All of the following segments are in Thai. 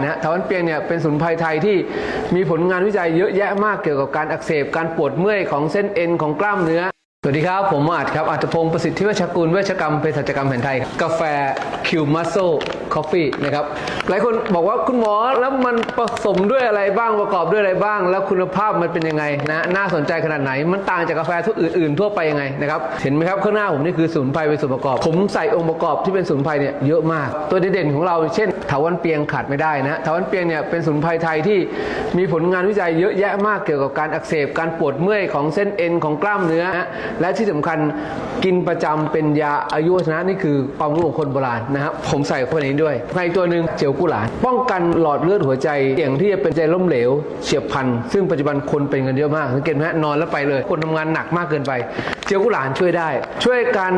นะฮะถาวันเปียงเนี่ยเป็นสมุนไพรไทยที่มีผลงานวิจัยเยอะแยะมากเกี่ยวกับการอักเสบการปวดเมื่อยของเส้นเอ็นของกล้ามเนื้อ สวัสดีครับ ผมอาจครับอาจพงศ์ประสิทธิเวชกุลเวชกรรมเภสัชกรรมแผนไทย กาแฟคิวมัสโซ คอฟฟี่นะครับ หลายคนบอกว่าคุณหมอแล้วมันผสมด้วยอะไรบ้างประกอบด้วยอะไรบ้าง แล้วคุณภาพมันเป็นยังไงนะน่าสนใจขนาดไหน มันต่างจากกาแฟทุกอื่นๆทั่วไปยังไงนะครับเห็นไหมครับข้างหน้าผมนี่คือสมุนไพรเป็นส่วนประกอบ ผมใส่องค์ประกอบที่เป็นสมุนไพรเนี่ยเยอะมาก ตัวเด่นๆของเราเช่นถาวันเปียงขาดไม่ได้นะถาวันเปียงเนี่ยเป็นสมุนไพรไทยที่มีผลงานวิจัยเยอะแยะมากเกี่ยวกับการอักเสบการปวดเมื่อยของเส้นเอ็นของกล้ามเนื้อนะและที่สำคัญกินประจำเป็นยาอายุวัฒนะนี่คือความรู้ของคนโบราณนะครับผมใส่เข้าไปในนี้ด้วยในตัวหนึ่งเจียวกุหลาบป้องกันหลอดเลือดหัวใจเสี่ยงที่จะเป็นใจล้มเหลวเฉียบพลันซึ่งปัจจุบันคนเป็นกันเยอะมากสังเกตไหมฮะนอนแล้วไปเลย คนทำงานหนักมากเกินไป เจียวกุหลาบช่วยได้ ช่วยการ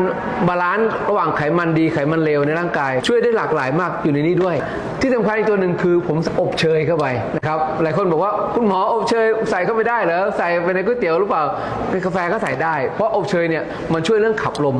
บาลานซ์ระหว่างไขมันดีไขมันเลวในร่างกาย ช่วยได้หลากหลายมากอยู่ในนี้ด้วยที่สำคัญอีกตัวหนึ่งคือผมอบเชยเข้าไปนะครับหลายคนบอกว่าคุณหมออบเชยใส่เข้าไปได้เหรอใส่ไปในก๋วยเตี๋ยวหรือเปล่าในกาแฟก็ใส่ได้ เพราะอบเชยเนี่ยมันช่วยเรื่องขับลม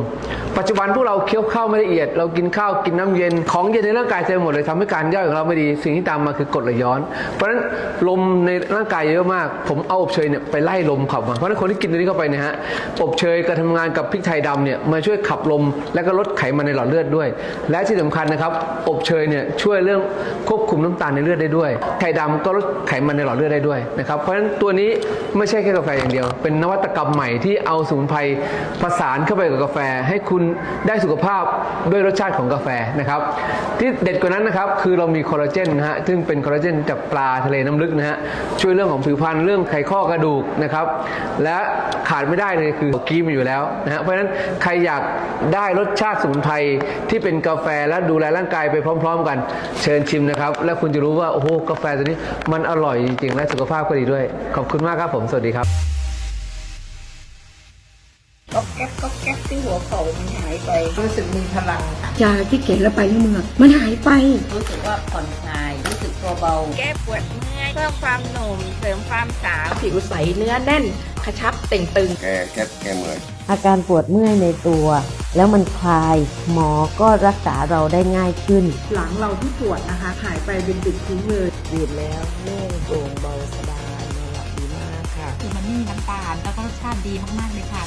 ปัจจุบันพวกเราเคี้ยวข้าวไม่ละเอียด เรากินข้าวกินน้ำเย็นของเย็นในร่างกายเต็มหมดเลยทำให้การย่อยของเราไม่ดีสิ่งที่ตามมาคือกรดไหลย้อน เพราะฉะนั้นลมในร่างกายเยอะมาก ผมเอาอบเชยเนี่ยไปไล่ลมขับมาเพราะฉะนั้นคนที่กินตัวนี้เข้าไปเนะฮะอบเชยการทำงานกับพริกไทยดำเนี่ยมาช่วยขับลมและก็ลดไขมันในหลอดเลือดด้วย และที่สำคัญนะครับอบเชยเนี่ยช่วยเรื่องควบคุมน้ำตาลในเลือดได้ด้วย ไข่ดำก็ลดไขมันในหลอดเลือดได้ด้วยนะครับ เพราะฉะนั้นตัวนี้ไม่ใช่แค่กาแฟอย่างเดียว เป็นนวัตกรรมใหม่ที่เอาสมุนไพรผสานเข้าไปกับกาแฟ ให้คุณได้สุขภาพด้วยรสชาติของกาแฟนะครับที่เด็ดกว่านั้นนะครับคือเรามีคอลลาเจนนะฮะซึ่งเป็นคอลลาเจนจากปลาทะเลน้ำลึกนะฮะช่วยเรื่องของผิวพรรณเรื่องไขข้อกระดูกนะครับและขาดไม่ได้เลยคือกีมอยู่แล้วนะฮะเพราะฉะนั้นใครอยากได้รสชาติสมุนไพรที่เป็นกาแฟและดูแลร่างกายไปพร้อม ๆ กัน เชิญชิมนะครับ แล้วคุณจะรู้ว่า โอ้โห กาแฟตัวนี้มันอร่อยจริงๆ และสุขภาพก็ดีด้วย ขอบคุณมากครับผม สวัสดีครับก็แก๊กก็แก๊กที่หัวเข่ามันหายไป รู้สึกมีพลังค่ะยาที่เขียนแล้วไปที่มือมันหายไป รู้สึกว่าผ่อนคลาย รู้สึกตัวเบา แก้ปวดเมื่อยเพิ่มความหนุ่มเสริมความสาวผิวใสเนื้อแน่นกระชับเต่งตึง แก้แก้แก้เมื่อย อาการปวดเมื่อยในตัว แล้วมันคลายหมอก็รักษาเราได้ง่ายขึ้น หลังเราที่ปวดนะคะหายไปเป็นติดทิ้งเลยดื่มแล้วโล่งโปร่งเบาสบายนอนหลับดีมากค่ะ คือมันไม่มีน้ำตาลแล้วก็รสชาติดีมากๆเลยค่ะ